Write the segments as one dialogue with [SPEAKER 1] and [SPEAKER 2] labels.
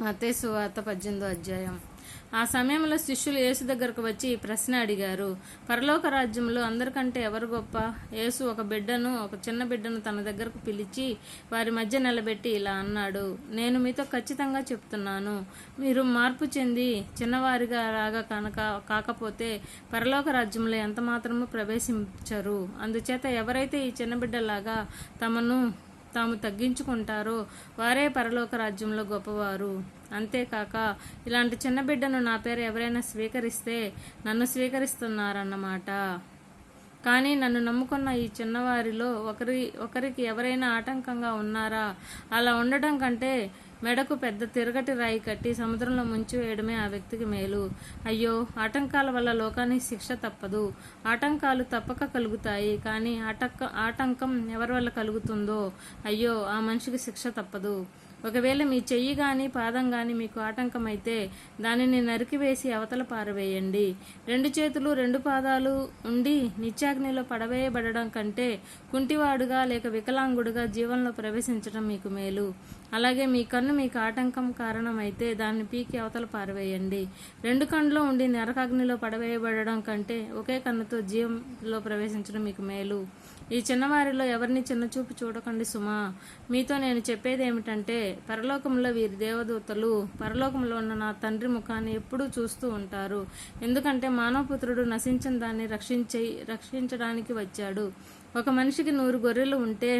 [SPEAKER 1] మతే వార్త పద్దెనిమిదో అధ్యాయం. ఆ సమయంలో శిష్యులు యేసు దగ్గరకు వచ్చి ఈ ప్రశ్న అడిగారు. పరలోక రాజ్యంలో అందరికంటే ఎవరు గొప్ప? యేసు ఒక బిడ్డను ఒక చిన్న బిడ్డను తన దగ్గరకు పిలిచి వారి మధ్య నిలబెట్టి ఇలా అన్నాడు. నేను మీతో ఖచ్చితంగా చెప్తున్నాను. మీరు మార్పు చెంది చిన్నవారిగా రాగా కనుక కాకపోతే పరలోక రాజ్యంలో ఎంత మాత్రము ప్రవేశించరు. అందుచేత ఎవరైతే ఈ చిన్న బిడ్డలాగా తమను తాము తగ్గించుకుంటారో వారే పరలోక రాజ్యంలో గొప్పవారు. అంతేకాక ఇలాంటి చిన్న బిడ్డను నా పేరు ఎవరైనా స్వీకరిస్తే నన్ను స్వీకరిస్తున్నారన్నమాట. కానీ నన్ను నమ్ముకున్న ఈ చిన్నవారిలో ఒకరి ఒకరికి ఎవరైనా ఆటంకంగా ఉన్నారా? అలా ఉండటం కంటే మెడకు పెద్ద తిరగటి రాయి కట్టి సముద్రంలో ముంచివేయడమే ఆ వ్యక్తికి మేలు. అయ్యో ఆటంకాల వల్ల లోకానికి శిక్ష తప్పదు. ఆటంకాలు తప్పక కలుగుతాయి కానీ ఆటంక ఆటంకం ఎవరి వల్ల కలుగుతుందో? అయ్యో ఆ మనిషికి శిక్ష తప్పదు. ఒకవేళ మీ చెయ్యి కానీ పాదం కానీ మీకు ఆటంకమైతే దానిని నరికివేసి అవతల పారవేయండి. రెండు చేతులు రెండు పాదాలు ఉండి నిత్యాగ్నిలో పడవేయబడడం కంటే కుంటివాడుగా లేక వికలాంగుడుగా జీవనంలో ప్రవేశించడం మీకు మేలు. అలాగే మీ కన్ను మీకు ఆటంకం కారణమైతే దాన్ని పీకి అవతల పారవేయండి. రెండు కన్నులో ఉండి నరకాగ్నిలో పడవేయబడడం కంటే ఒకే కన్నుతో జీవంలో ప్రవేశించడం మీకు మేలు. ఈ చిన్నవారిలో ఎవరిని చిన్నచూపు చూడకండి సుమా. మీతో నేను చెప్పేది ఏమిటంటే పరలోకంలో వీరి దేవదూతలు పరలోకంలో ఉన్న నా తండ్రి ముఖాన్ని ఎప్పుడూ చూస్తూ ఉంటారు. ఎందుకంటే మానవపుత్రుడు నశించిన దాన్ని రక్షించే రక్షించడానికి వచ్చాడు. ఒక మనిషికి నూరు గొర్రెలు ఉంటే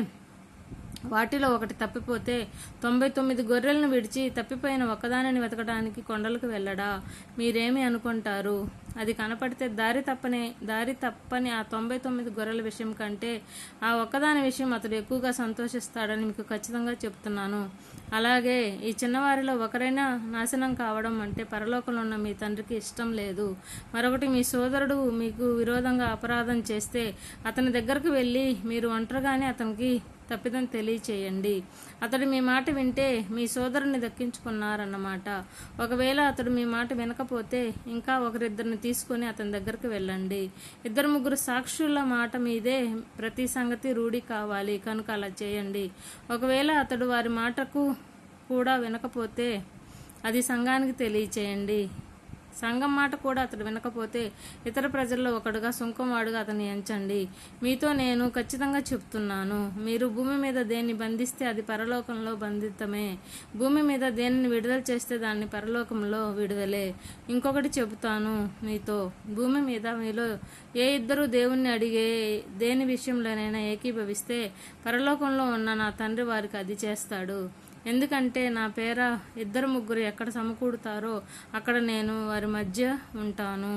[SPEAKER 1] వాటిలో ఒకటి తప్పిపోతే తొంభై తొమ్మిది గొర్రెలను విడిచి తప్పిపోయిన ఒకదానిని వెతకడానికి కొండలకు వెళ్ళడా? మీరేమి అనుకుంటారు? అది కనపడితే దారి తప్పనే దారి తప్పని ఆ తొంభై తొమ్మిది గొర్రెల విషయం కంటే ఆ ఒక్కదాని విషయం అతడు ఎక్కువగా సంతోషిస్తాడని మీకు ఖచ్చితంగా చెప్తున్నాను. అలాగే ఈ చిన్నవారిలో ఒకరైనా నాశనం కావడం అంటే పరలోకంలో ఉన్న మీ తండ్రికి ఇష్టం లేదు. మరొకటి మీ సోదరుడు మీకు విరోధంగా అపరాధం చేస్తే అతని దగ్గరకు వెళ్ళి మీరు ఒంటరిగానే అతనికి తప్పిదం తెలియచేయండి. అతడు మీ మాట వింటే మీ సోదరుని దక్కించుకున్నారన్నమాట. ఒకవేళ అతడు మీ మాట వినకపోతే ఇంకా ఒకరిద్దరిని తీసుకొని అతని దగ్గరికి వెళ్ళండి. ఇద్దరు ముగ్గురు సాక్షుల మాట మీదే ప్రతి సంగతి రూఢి కావాలి. కనుక అలా చేయండి. ఒకవేళ అతడు వారి మాటకు కూడా వినకపోతే అది సంఘానికి తెలియచేయండి. సంఘం మాట కూడా అతడు వినకపోతే ఇతర ప్రజల్లో ఒకడుగా సుంకంవాడుగా అతన్ని ఎంచండి. మీతో నేను ఖచ్చితంగా చెప్తున్నాను. మీరు భూమి మీద దేన్ని బంధిస్తే అది పరలోకంలో బంధితమే. భూమి మీద దేనిని విడుదల చేస్తే దాన్ని పరలోకంలో విడుదలే. ఇంకొకటి చెబుతాను మీతో. భూమి మీద మీలో ఏ ఇద్దరు దేవుణ్ణి అడిగే దేని విషయంలోనైనా ఏకీభవిస్తే పరలోకంలో ఉన్న నా తండ్రి వారికి అది చేస్తాడు. ఎందుకంటే నా పేర ఇద్దరు ముగ్గురు ఎక్కడ సమకూడుతారో అక్కడ నేను వారి మధ్య ఉంటాను.